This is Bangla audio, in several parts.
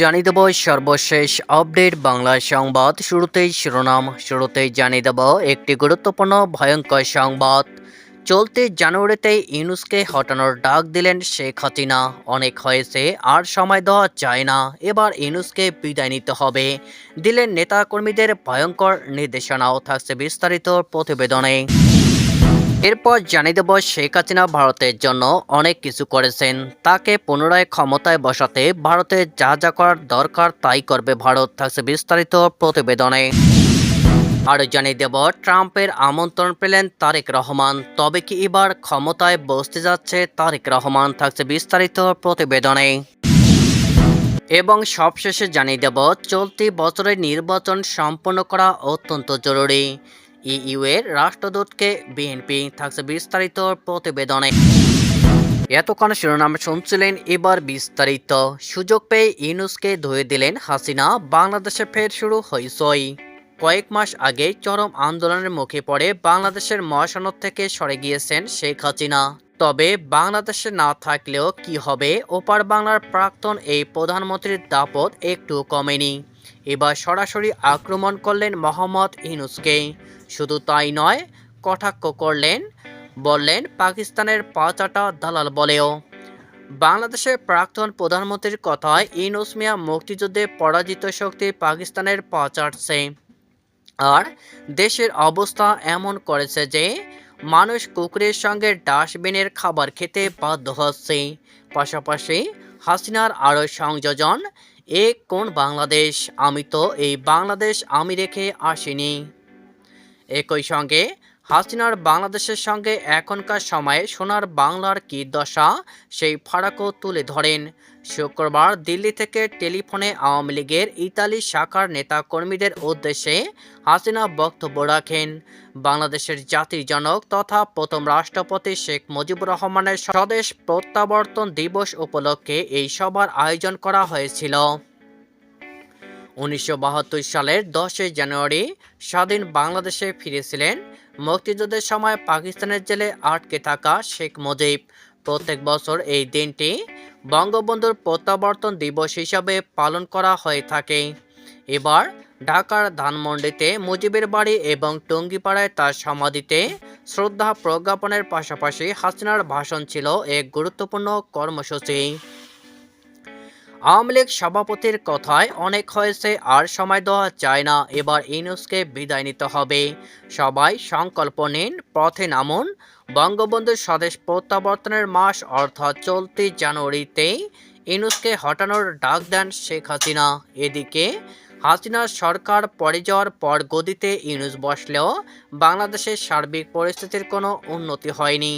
জানিয়ে দেব সর্বশেষ আপডেট বাংলা সংবাদ। শুরুতেই শিরোনাম, শুরুতেই জানিয়ে দেব একটি গুরুত্বপূর্ণ ভয়ঙ্কর সংবাদ। চলতি জানুয়ারিতে ইউনুসকে হটানোর ডাক দিলেন শেখ হাসিনা। অনেক হয়েছে, আর সময় দেওয়া যায় না। এবার ইউনুসকে বিদায় নিতে হবে। দিলেন নেতাকর্মীদের ভয়ঙ্কর নির্দেশনাও থাকছে বিস্তারিত প্রতিবেদনে। এরপর জানিয়ে দেব শেখ হাসিনা ভারতের জন্য অনেক কিছু করেছেন। তাকে পুনরায় ক্ষমতায় বসাতে ভারতের যা যা করার দরকার তাই করবে ভারত, থাকছে বিস্তারিত প্রতিবেদনে। আরও জানিয়ে দেব, ট্রাম্পের আমন্ত্রণ পেলেন তারেক রহমান। তবে কি এবার ক্ষমতায় বসতে যাচ্ছে তারেক রহমান, থাকছে বিস্তারিত প্রতিবেদনে। এবং সবশেষে জানিয়ে দেব, চলতি বছরের নির্বাচন সম্পন্ন করা অত্যন্ত জরুরি। ইইউ এর রাষ্ট্রদূতকে বিএনপি থাকছে বিস্তারিত প্রতিবেদনে। এতক্ষণ শিরোনাম শুনছিলেন এবার বিস্তারিত। সুযোগ পেয়ে ইউনুসকে ধুয়ে দিলেন হাসিনা, বাংলাদেশে ফের শুরু হইসই কয়েক মাস আগে চরম আন্দোলনের মুখে পড়ে বাংলাদেশের মহাসনদ থেকে সরে গিয়েছেন শেখ হাসিনা। তবে বাংলাদেশে না থাকলেও কি হবে, ওপার বাংলার প্রাক্তন এই প্রধানমন্ত্রীর দাপট একটু কমেনি। এবার সরাসরি আক্রমণ করলেন মোহাম্মদ ইউনুসকে। শুধু তাই নয়, কটাক্ষ করলেন, বললেন পাকিস্তানের পাঁচাটা দালাল বলেও। বাংলাদেশের প্রাক্তন প্রধানমন্ত্রীর কথায় ইউনুস মিয়া মুক্তিযুদ্ধে পরাজিত শক্তি পাকিস্তানের পা চাটছে আর দেশের অবস্থা এমন করেছে যে, মানুষ কুকুরের সঙ্গে ডাস্টবিনের খাবার খেতে বাধ্য হচ্ছে। পাশাপাশি হাসিনার আরও সংযোজন, এ কোন বাংলাদেশ? আমি তো এই বাংলাদেশ আমি রেখে আসিনি। একই সঙ্গে হাসিনার বাংলাদেশের সঙ্গে এখনকার সময়ে সোনার বাংলার কী দশা, সেই ফারাকও তুলে ধরেন। শুক্রবার দিল্লি থেকে টেলিফোনে আওয়ামী লীগের ইতালি শাখার নেতাকর্মীদের উদ্দেশ্যে হাসিনা বক্তব্য রাখেন। বাংলাদেশের জাতির জনক তথা প্রথম রাষ্ট্রপতি শেখ মুজিবুর রহমানের স্বদেশ প্রত্যাবর্তন দিবস উপলক্ষে এই সভার আয়োজন করা হয়েছিল। উনিশশো বাহাত্তর সালের দশই জানুয়ারি স্বাধীন বাংলাদেশে ফিরেছিলেন। মুক্তিযুদ্ধের সময় পাকিস্তানের জেলে আটকে থাকা শেখ মুজিব। প্রত্যেক বছর এই দিনটি বঙ্গবন্ধুর প্রত্যাবর্তন দিবস হিসাবে পালন করা হয়ে থাকে। এবার ঢাকার ধানমন্ডিতে মুজিবের বাড়ি এবং টঙ্গিপাড়ায় তার সমাধিতে শ্রদ্ধা প্রজ্ঞাপনের পাশাপাশি হাসিনার ভাষণ ছিল এক গুরুত্বপূর্ণ কর্মসূচি। আওয়ামী লীগ সভাপতির কথায় অনেক হয়েছে, আর সময় দেওয়া যায় না। এবার ইউনুসকে বিদায় নিতে হবে। সবাই সংকল্প নিন, পথে নামুন। বঙ্গবন্ধুর স্বদেশ প্রত্যাবর্তনের মাস, অর্থাৎ চলতি জানুয়ারিতে ইউনুসকে হটানোর ডাক দেন শেখ হাসিনা। এদিকে হাসিনার সরকার পরে যাওয়ার পর গদিতে ইউনুস বসলেও বাংলাদেশের সার্বিক পরিস্থিতির কোনো উন্নতি হয়নি।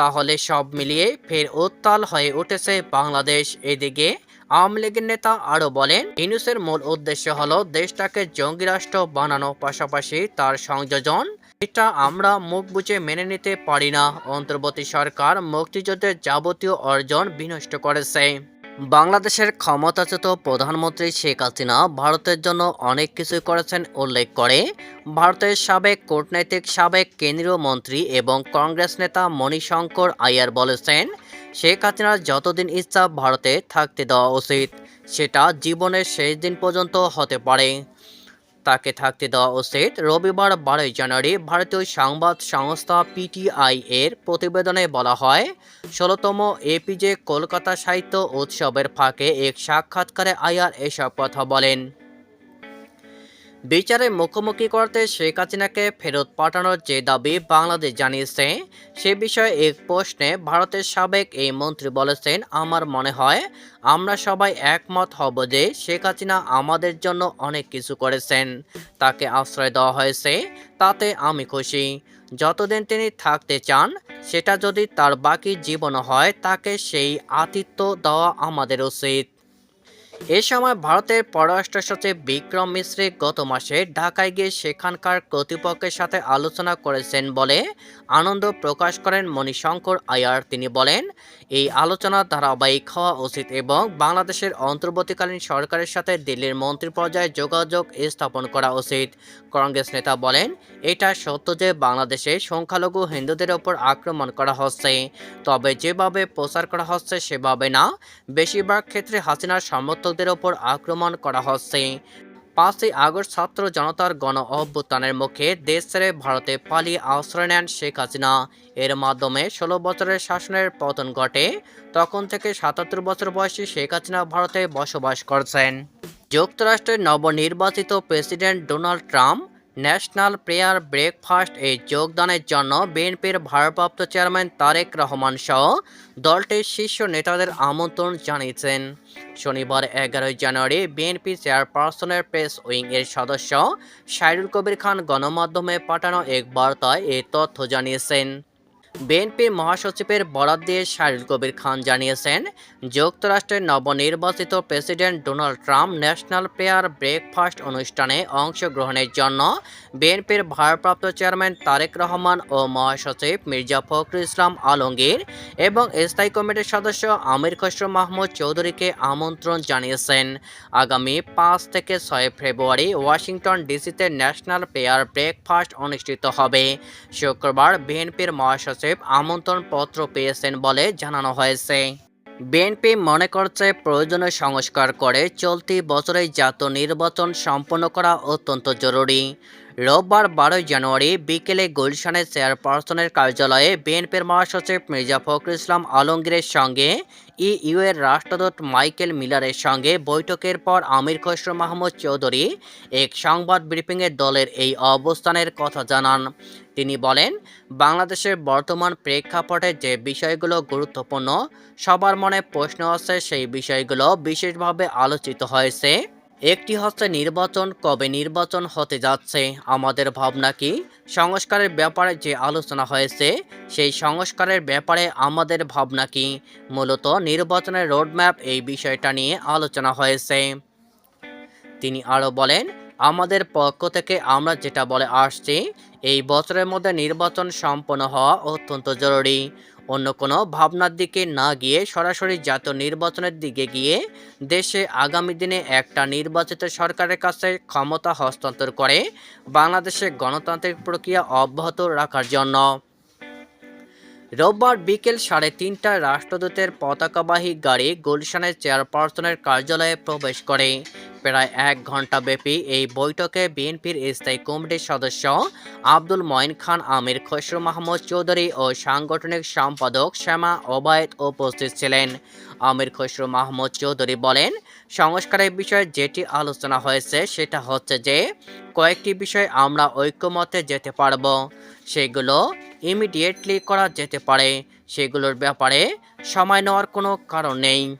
তাহলে সব মিলিয়ে ফের উত্তাল হয়ে উঠেছে বাংলাদেশ। এদিকে আওয়ামী লীগের নেতা আরও বলেন, ইনুসের মূল উদ্দেশ্য হলো দেশটাকে জঙ্গি রাষ্ট্র বানানোর পাশাপাশি তার সংযোজন। এটা আমরা মুখ বুঝে মেনে নিতে পারি না। অন্তর্বর্তী সরকার মুক্তিযুদ্ধের যাবতীয় অর্জন বিনষ্ট করেছে। বাংলাদেশের ক্ষমতাচ্যুত প্রধানমন্ত্রী শেখ হাসিনা ভারতের জন্য অনেক কিছু করেছেন উল্লেখ করে, ভারতের সাবেক কূটনৈতিক সাবেক কেন্দ্রীয় মন্ত্রী এবং কংগ্রেস নেতা মণিশঙ্কর আয়ার বলেছেন, শেখ হাসিনার যতদিন ইচ্ছা ভারতে থাকতে দেওয়া উচিত, সেটা জীবনের শেষ দিন পর্যন্ত হতে পারে। তাকে থাকতে দেওয়া উচিত রবিবার বারোই জানুয়ারি ভারতীয় সংবাদ সংস্থা পিটিআই এর প্রতিবেদনে বলা হয়, ষোলোতম এপিজে কলকাতা সাহিত্য উৎসবের ফাঁকে এক সাক্ষাৎকারে আয়ার এসব কথা বলেন। বিচারে মুখোমুখি করতে শেখ হাসিনাকে ফেরত পাঠানোর যে দাবি বাংলাদেশ জানিয়েছে, সে বিষয়ে এক প্রশ্নে ভারতের সাবেক এই মন্ত্রী বলেছেন, আমার মনে হয় আমরা সবাই একমত হব যে শেখ হাসিনা আমাদের জন্য অনেক কিছু করেছেন। তাকে আশ্রয় দেওয়া হয়েছে, তাতে আমি খুশি। যতদিন তিনি থাকতে চান, সেটা যদি তার বাকি জীবন হয়, তাকে সেই আতিথ্য দেওয়া আমাদের উচিত। এ সময় ভারতের পররাষ্ট্র সচিব বিক্রম মিশ্রে গত মাসে ঢাকায় গিয়ে সেখানকার কর্তৃপক্ষের সাথে আলোচনা করেছেন বলে আনন্দ প্রকাশ করেন মণিশঙ্কর আয়ার। তিনি বলেন, এই আলোচনা ধারাবাহিক হওয়া উচিত এবং বাংলাদেশের অন্তর্বর্তীকালীন সরকারের সাথে দিল্লির মন্ত্রী পর্যায়ে যোগাযোগ স্থাপন করা উচিত। কংগ্রেস নেতা বলেন, এটা সত্য যে বাংলাদেশে সংখ্যালঘু হিন্দুদের ওপর আক্রমণ করা হচ্ছে। তবে যেভাবে প্রচার করা হচ্ছে সেভাবে না। বেশিরভাগ ক্ষেত্রে হাসিনার সমর্থক সমর্থকদের ওপর আক্রমণ করা হচ্ছে। পাঁচই আগস্ট ছাত্র জনতার গণ অভ্যুত্থানের মুখে দেশ ছেড়ে ভারতে পালিয়ে আশ্রয় নেন শেখ হাসিনা। এর মাধ্যমে ষোলো বছরের শাসনের পতন ঘটে। তখন থেকে সাতাত্তর বছর বয়সী শেখ হাসিনা ভারতে বসবাস করছেন। যুক্তরাষ্ট্রের নবনির্বাচিত president Donald Trump national prayer breakfast এই যোগদানের জন্য বিএনপির ভারপ্রাপ্ত চেয়ারম্যান তারেক রহমান সহ দলটির শীর্ষ নেতাদের আমন্ত্রণ জানিয়েছেন। শনিবার এগারোই জানুয়ারি বিএনপি চেয়ারপারসনের প্রেস উইং এর সদস্য সাইরুল কবির খান গণমাধ্যমে পাঠানো এক বার্তায় এই তথ্য জানিয়েছেন। বিএনপির মহাসচিবের বরাদ দিয়ে শাহরুল কবির খান জানিয়েছেন, যুক্তরাষ্ট্রের নবনির্বাচিত president Donald Trump national prayer breakfast অনুষ্ঠানে অংশগ্রহণের জন্য বিএনপির ভারপ্রাপ্ত চেয়ারম্যান তারেক রহমান ও মহাসচিব মির্জা ফখরুল ইসলাম আলমগীর এবং স্থায়ী কমিটির সদস্য আমির খসরু মাহমুদ চৌধুরীকে আমন্ত্রণ জানিয়েছেন। আগামী পাঁচ থেকে ছয় ফেব্রুয়ারি ওয়াশিংটন ডিসিতে ন্যাশনাল প্রেয়ার ব্রেকফাস্ট অনুষ্ঠিত হবে। শুক্রবার বিএনপির মহাসচিব আমন্ত্রণ পত্র পেয়েছেন বলে জানানো হয়েছে। বিএনপি মনে করছে প্রয়োজনীয় সংস্কার করে চলতি বছরে জাতীয় নির্বাচন সম্পন্ন করা অত্যন্ত জরুরি। রোববার বারোই জানুয়ারি বিকেলে গুলশানের চেয়ারপারসনের কার্যালয়ে বিএনপির মহাসচিব মির্জা ফখরুল ইসলাম আলমগীরের সঙ্গে ইইউ এর রাষ্ট্রদূত মাইকেল মিলারের সঙ্গে বৈঠকের পর আমির খসরু মাহমুদ চৌধুরী এক সংবাদ ব্রিফিংয়ে দলের এই অবস্থানের কথা জানান। তিনি বলেন, বাংলাদেশের বর্তমান প্রেক্ষাপটে যে বিষয়গুলো গুরুত্বপূর্ণ, সবার মনে প্রশ্ন আছে, সেই বিষয়গুলো বিশেষভাবে আলোচিত হয়েছে। একটি হচ্ছে নির্বাচন কবে নির্বাচন হতে যাচ্ছে? আমাদের ভাবনা কি? সংস্কারের ব্যাপারে যে আলোচনা হয়েছে, সেই সংস্কারের ব্যাপারে আমাদের ভাবনা কি? মূলত নির্বাচনের রোডম্যাপ এই বিষয়টা নিয়ে আলোচনা হয়েছে। তিনি আরও বলেন, আমাদের পক্ষ থেকে আমরা যেটা বলে আসছি, এই বছরের মধ্যে নির্বাচন সম্পন্ন হওয়া অত্যন্ত জরুরি। অন্য কোনো ভাবনার দিকে না গিয়ে সরাসরি জাতীয় নির্বাচনের দিকে গিয়ে দেশে আগামী দিনে একটা নির্বাচিত সরকারের কাছে ক্ষমতা হস্তান্তর করে বাংলাদেশে গণতান্ত্রিক প্রক্রিয়া অব্যাহত রাখার জন্য। রোববার বিকেল সাড়ে তিনটায় রাষ্ট্রদূতের পতাকাবাহী গাড়ি গুলশানের চেয়ারপারসনের কার্যালয়ে প্রবেশ করে। প্রায় এক ঘণ্টা ব্যাপী এই বৈঠকে বিএনপির স্থায়ী কমিটির সদস্য আব্দুল মঈন খান, আমির খসরু মাহমুদ চৌধুরী ও সাংগঠনিক সম্পাদক শ্যামা ওবায়দ উপস্থিত ছিলেন। আমির খসরু মাহমুদ চৌধুরী বলেন, সংস্কারের বিষয়ে যেটি আলোচনা হয়েছে সেটা হচ্ছে যে, কয়েকটি বিষয় আমরা ঐক্যমতে যেতে পারব। সেগুলো ইমিডিয়েটলি করা যেতে পারে। সেগুলোর ব্যাপারে সময় নেওয়ার কোনো কারণ নেই।